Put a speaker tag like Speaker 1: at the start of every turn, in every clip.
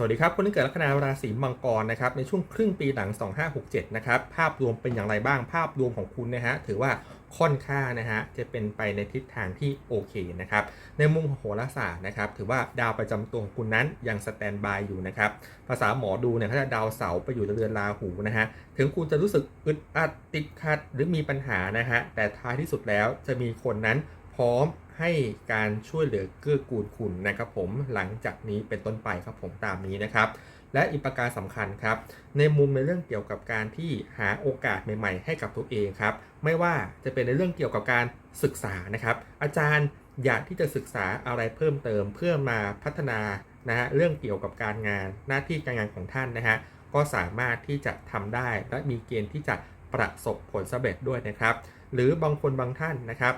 Speaker 1: สวัสดีครับคนที่เกิดลัคนาราศีมังกรนะครับในช่วงครึ่งปีหลัง 2567 นะครับภาพรวมเป็นอย่างไรบ้างภาพรวมของคุณนะฮะถือว่าค่อนข้างนะฮะจะเป็นไปในทิศทางที่โอเคนะครับในมุมของโหราศาสตร์นะครับถือว่าดาวประจำตัวของคุณนั้นยังสแตนบายอยู่นะครับภาษาหมอดูเนี่ยเขาจะดาวเสาไปอยู่ในเรือนราหูนะฮะถึงคุณจะรู้สึกอึดอัดติดขัดหรือมีปัญหานะฮะแต่ท้ายที่สุดแล้วจะมีคนนั้น พร้อมให้การช่วยเหลือเกื้อกูลคุณนะครับผมหลังจากนี้เป็นต้นไปครับผมตามนี้นะครับ และอีกประการสำคัญครับ ในมุมในเรื่องเกี่ยวกับการที่หาโอกาสใหม่ ๆ ให้กับตัวเองครับ ไม่ว่าจะเป็นในเรื่องเกี่ยวกับการศึกษานะครับ อาจารย์อยากที่จะศึกษาอะไรเพิ่มเติมเพื่อมาพัฒนานะฮะเรื่องเกี่ยวกับการงานหน้าที่การงานของท่านนะฮะก็สามารถที่จะทำได้และมีเกณฑ์ที่จะประสบผลสำเร็จด้วยนะครับ หรือบางคนบางท่านนะครับ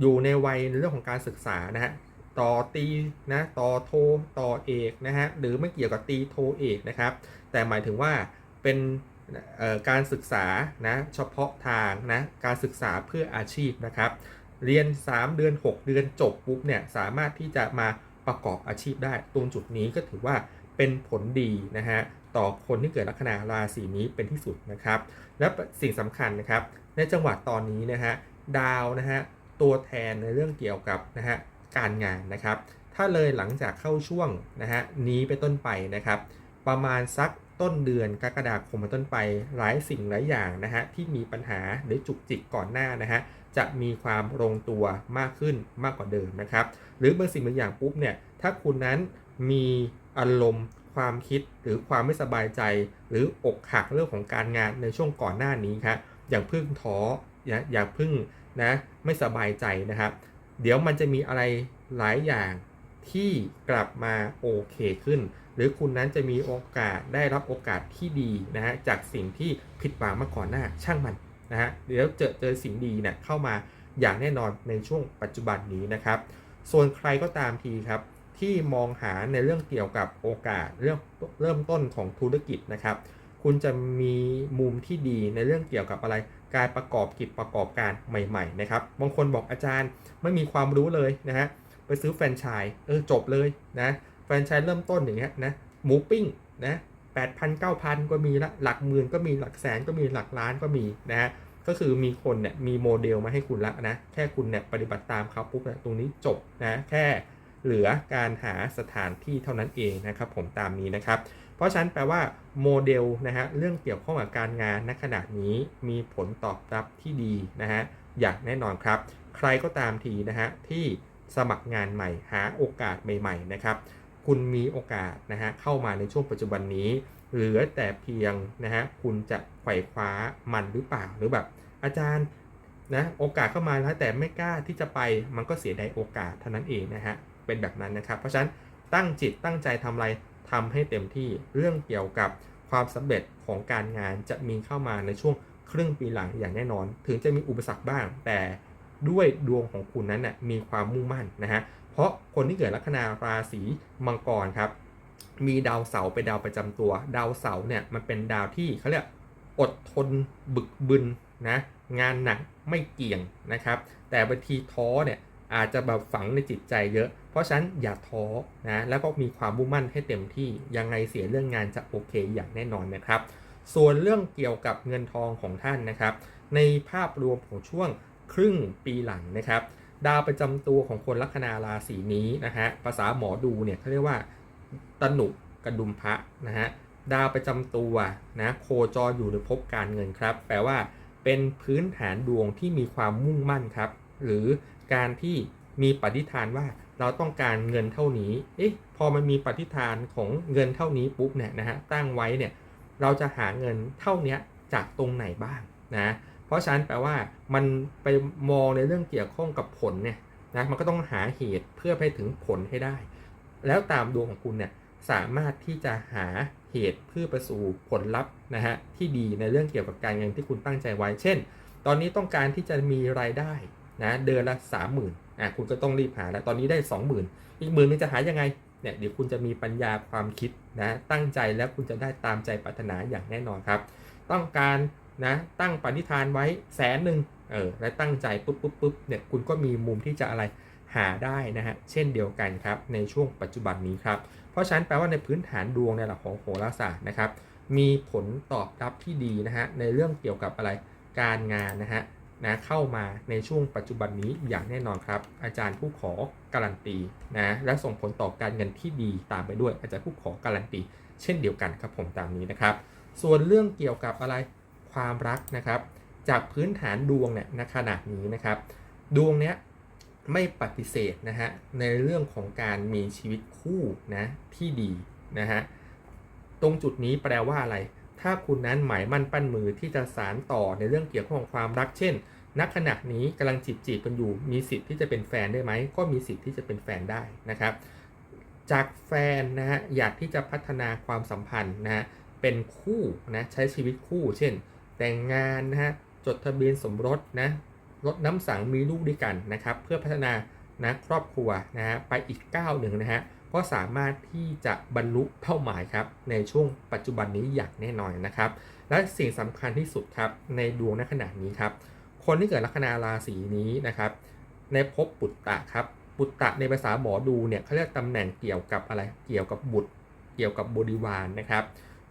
Speaker 1: อยู่ในวัยในเรื่องของการศึกษานะฮะต่อตีนะต่อโทต่อเอกนะฮะหรือไม่เกี่ยวกับตีโทเอกนะครับแต่หมายถึงว่าเป็นการศึกษานะเฉพาะทางนะการศึกษาเพื่ออาชีพนะครับเรียน 3 เดือน 6 เดือนจบปุ๊บเนี่ยสามารถที่จะมาประกอบอาชีพได้ ตรงจุดนี้ก็ถือว่าเป็นผลดีนะฮะต่อคนที่เกิดลัคนาราศีนี้เป็นที่สุดนะครับ และสิ่งสำคัญนะครับในจังหวัดตอนนี้นะฮะดาวนะฮะ ตัวแทนในเรื่องเกี่ยวกับนะฮะการงานนะครับ ถ้าเลยหลังจากเข้าช่วงนะฮะนี้ไปต้นไปนะครับ ประมาณสักต้นเดือนกรกฎาคมเป็นต้นไปหลายสิ่งหลายอย่างนะฮะที่มีปัญหาหรือจุกจิกก่อนหน้านะฮะจะมีความลงตัวมากขึ้นมากกว่าเดิมนะครับ หรือบางสิ่งบางอย่างปุ๊บเนี่ยถ้าคุณนั้นมีอารมณ์ความคิดหรือความไม่สบายใจ หรืออกหักเรื่องของการงานในช่วงก่อนหน้านี้ครับอย่างพึ่งท้ออย่าอย่าพึ่ง นะไม่สบายใจนะครับ เดี๋ยวมันจะมีอะไรหลายอย่างที่กลับมาโอเคขึ้น หรือคุณนั้นจะมีโอกาสได้รับโอกาสที่ดีนะฮะจากสิ่งที่ผิดหวังมาก่อนหน้าช่างมันนะฮะเดี๋ยวเจอเจอสิ่งดีเนี่ยเข้ามาอย่างแน่นอนในช่วงปัจจุบันนี้นะครับ ส่วนใครก็ตามทีครับที่มองหาในเรื่องเกี่ยวกับโอกาสเรื่องเริ่มต้นของธุรกิจนะครับ คุณจะมีมุมที่ดีในเรื่องเกี่ยวกับอะไร การประกอบกิจประกอบการใหม่ๆนะครับบางคนบอกอาจารย์ไม่มีความรู้เลยนะฮะไปซื้อแฟรนไชส์เออจบเลยนะแฟรนไชส์เริ่มต้นอย่างเงี้ยนะหมูปิ้งนะแปดพันเก้าพันก็มีละหลักหมื่นก็มีหลักแสนก็มีหลักล้านก็มีนะฮะก็คือมีคนเนี่ยมีโมเดลมาให้คุณละนะแค่คุณเนี่ยปฏิบัติตามเขาปุ๊บเนี่ยตรงนี้จบนะแค่ เหลือการหาสถานที่เท่านั้นเองนะครับผมตามนี้นะครับ เพราะฉะนั้นแปลว่าโมเดลนะฮะเรื่องเกี่ยวข้องกับการงานณขณะนี้มีผลตอบรับที่ดีนะฮะอย่างแน่นอนครับ ใครก็ตามทีนะฮะที่สมัครงานใหม่หาโอกาสใหม่ๆนะครับคุณมีโอกาสนะฮะเข้ามาในช่วงปัจจุบันนี้ เหลือแต่เพียงนะฮะคุณจะไขว่คว้ามันหรือเปล่าหรือแบบ อาจารย์นะโอกาสเข้ามาแล้วแต่ไม่กล้าที่จะไปมันก็เสียดายโอกาสเท่านั้นเองนะฮะ เป็นแบบนั้นนะครับ เพราะฉะนั้นตั้งจิตตั้งใจทำอะไรทำให้เต็มที่เรื่องเกี่ยวกับความสำเร็จของการงานจะมีเข้ามาในช่วงครึ่งปีหลังอย่างแน่นอน ถึงจะมีอุปสรรคบ้าง แต่ด้วยดวงของคุณนั้นนะ่ะมีความมุ่งมั่นนะฮะเพราะคนที่เกิดลัคนาราศีมังกรครับ มีดาวเสาร์เป็นดาวประจำตัว ดาวเสาร์เนี่ยมันเป็นดาวที่เขาเรียกอดทนบึกบึนนะงานหนักไม่เกี่ยงนะครับ แต่บางทีท้อเนี่ย อาจจะแบบฝังในจิตใจเยอะ เพราะฉะนั้นอย่าท้อนะแล้วก็มีความมุ่งมั่นให้เต็มที่ยังไงเสียเรื่องงานจะโอเคอย่างแน่นอนนะครับ ส่วนเรื่องเกี่ยวกับเงินทองของท่านนะครับ ในภาพรวมของช่วงครึ่งปีหลังนะครับ ดาวประจำตัวของคนลัคนาราศีนี้นะฮะภาษาหมอดูเนี่ยเขาเรียกว่าตนุกระดุมพระนะฮะดาวประจำตัวนะโคจรอยู่ในภพการเงินครับ แปลว่าเป็นพื้นฐานดวงที่มีความมุ่งมั่นครับ หรือ การที่มีปฏิฐานว่าเราต้องการเงินเท่านี้ เอ๊ะ พอมันมีปฏิฐานของเงินเท่านี้ปุ๊บเนี่ยนะฮะ ตั้งไว้เนี่ย เราจะหาเงินเท่านี้จากตรงไหนบ้างนะ เพราะฉะนั้นแปลว่ามันไปมองในเรื่องเกี่ยวข้องกับผลเนี่ยนะ มันก็ต้องหาเหตุเพื่อไปถึงผลให้ได้ แล้วตามดวงของคุณเนี่ยสามารถที่จะหาเหตุเพื่อประสู่ผลลัพธ์นะฮะที่ดีในเรื่องเกี่ยวกับการเงินที่คุณตั้งใจไว้ เช่น ตอนนี้ต้องการที่จะมีรายได้ นะเดือนละสามหมื่นอะคุณก็ต้องรีบหาแล้วตอนนี้ได้สองหมื่นอีกหมื่นนึงจะหายังไงเนี่ยเดี๋ยวคุณจะมีปัญญาความคิดนะตั้งใจแล้วคุณจะได้ตามใจปรารถนาอย่างแน่นอนครับ ต้องการนะตั้งปณิธานไว้แสนหนึ่งเออและตั้งใจปุ๊บปุ๊บปุ๊บเนี่ยคุณก็มีมุมที่จะอะไรหาได้นะฮะเช่นเดียวกันครับในช่วงปัจจุบันนี้ครับ เพราะฉะนั้นแปลว่าในพื้นฐานดวงในหลักของโหราศาสตร์นะครับมีผลตอบรับที่ดีนะฮะในเรื่องเกี่ยวกับอะไรการงานนะฮะ นะเข้ามาในช่วงปัจจุบันนี้อย่างแน่นอนครับ อาจารย์ผู้ขอการันตีนะและส่งผลต่อการเงินที่ดีตามไปด้วย อาจารย์ผู้ขอการันตี เช่นเดียวกันครับผมตามนี้นะครับ ส่วนเรื่องเกี่ยวกับอะไรความรักนะครับ จากพื้นฐานดวงเนี่ยณขณะนี้นะครับ ดวงเนี้ยไม่ปฏิเสธนะฮะในเรื่องของการมีชีวิตคู่นะที่ดีนะฮะตรงจุดนี้แปลว่าอะไร ถ้าคุณนั้นหมายมั่นปั้นมือที่จะสารต่อในเรื่องเกี่ยวข้องกับความรัก เช่นณขณะนี้กำลังจีบจีบกันอยู่มีสิทธิ์ที่จะเป็นแฟนได้ไหมก็มีสิทธิ์ที่จะเป็นแฟนได้นะครับ จากแฟนนะฮะอยากที่จะพัฒนาความสัมพันธ์นะฮะเป็นคู่นะใช้ชีวิตคู่ เช่น แต่งงานนะฮะจดทะเบียนสมรสนะลดน้ำสังมีลูกด้วยกันนะครับ เพื่อพัฒนานะครอบครัวนะฮะไปอีกก้าวหนึ่งนะฮะ ก็สามารถที่จะบรรลุเป้าหมายครับในช่วงปัจจุบันนี้อย่างแน่นอนนะครับ และสิ่งสำคัญที่สุดครับในดวงณขณะนี้ครับ คนที่เกิดลัคนาราศีนี้นะครับ ในภพปุตตะครับปุตตะในภาษาหมอดูเนี่ยเขาเรียกตำแหน่งเกี่ยวกับอะไรเกี่ยวกับบุตร เกี่ยวกับบริวารนะครับ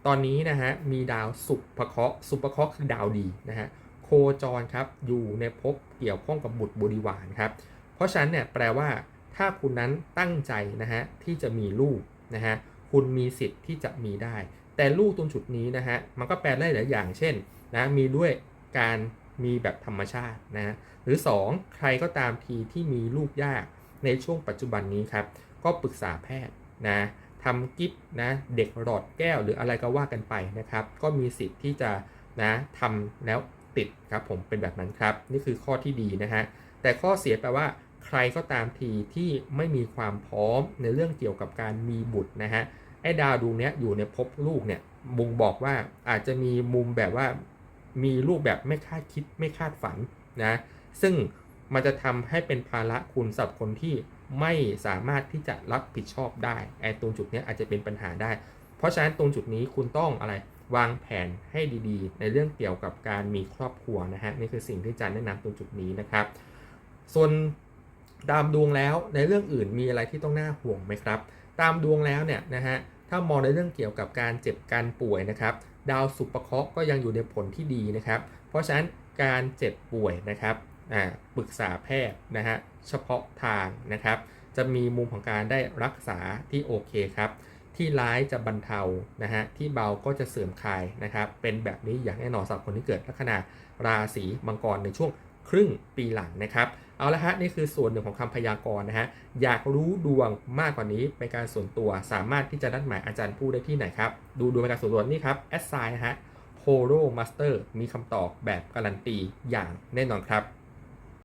Speaker 1: ตอนนี้นะฮะมีดาวสุภเคราะห์สุภเคราะห์คือดาวดีนะฮะโคจรครับอยู่ในภพเกี่ยวข้องกับบุตรบริวารครับเพราะฉะนั้นเนี่ยแปลว่า ถ้าคุณนั้นตั้งใจนะฮะที่จะมีลูกนะฮะคุณมีสิทธิ์ที่จะมีได้ แต่ลูกตรงจุดนี้นะฮะมันก็แปลได้หลายอย่างเช่นนะมีด้วยการมีแบบธรรมชาตินะหรือ 2 ใครก็ตามทีที่มีลูกยากในช่วงปัจจุบันนี้ครับ ก็ปรึกษาแพทย์นะทำกิฟนะเด็กหลอดแก้วหรืออะไรก็ว่ากันไปนะครับ ก็มีสิทธิ์ที่จะนะทำแล้วติดครับผมเป็นแบบนั้นครับ นี่คือข้อที่ดีนะฮะแต่ข้อเสียแปลว่า ใครก็ตามทีที่ไม่มีความพร้อมในเรื่องเกี่ยวกับการมีบุตรนะฮะไอ้ดาวดวงนี้อยู่ในภพลูกเนี่ยบ่งบอกว่าอาจจะมีมุมแบบว่ามีลูกแบบไม่คาดคิดไม่คาดฝันนะซึ่งมันจะทำให้เป็นภาระคุณสำหรับคนที่ไม่สามารถที่จะรับผิดชอบได้ไอ้ตรงจุดนี้อาจจะเป็นปัญหาได้ เพราะฉะนั้นตรงจุดนี้คุณต้องอะไรวางแผนให้ดีๆ ในเรื่องเกี่ยวกับการมีครอบครัวนะฮะนี่คือสิ่งที่อาจารย์แนะนำตรงจุดนี้นะครับ ส่วน ตามดวงแล้วในเรื่องอื่นมีอะไรที่ต้องน่าห่วงไหมครับ ตามดวงแล้วเนี่ยนะฮะถ้ามองในเรื่องเกี่ยวกับการเจ็บการป่วยนะครับ ดาวสุปเคราะห์ก็ยังอยู่ในผลที่ดีนะครับ เพราะฉะนั้นการเจ็บป่วยนะครับอ่าปรึกษาแพทย์นะฮะเฉพาะทางนะครับ จะมีมุมของการได้รักษาที่โอเคครับ ที่ร้ายจะบรรเทานะฮะที่เบาก็จะเสื่อมคลายนะครับ เป็นแบบนี้อย่างแน่นอนสำหรับคนที่เกิดลัคนาราศีมังกรในช่วงครึ่งปีหลังนะครับ เอาละฮะนี่คือส่วนหนึ่งของคำพยากรณ์นะฮะอยากรู้ดวงมากกว่านี้เป็นการส่วนตัวสามารถที่จะนัดหมายอาจารย์ผู้ได้ที่ไหนครับ ดูดวงเป็นการส่วนตัวนี่ครับแอสไซน์นะฮะโฮโรมาสเตอร์มีคำตอบแบบการันตีอย่างแน่นอนครับ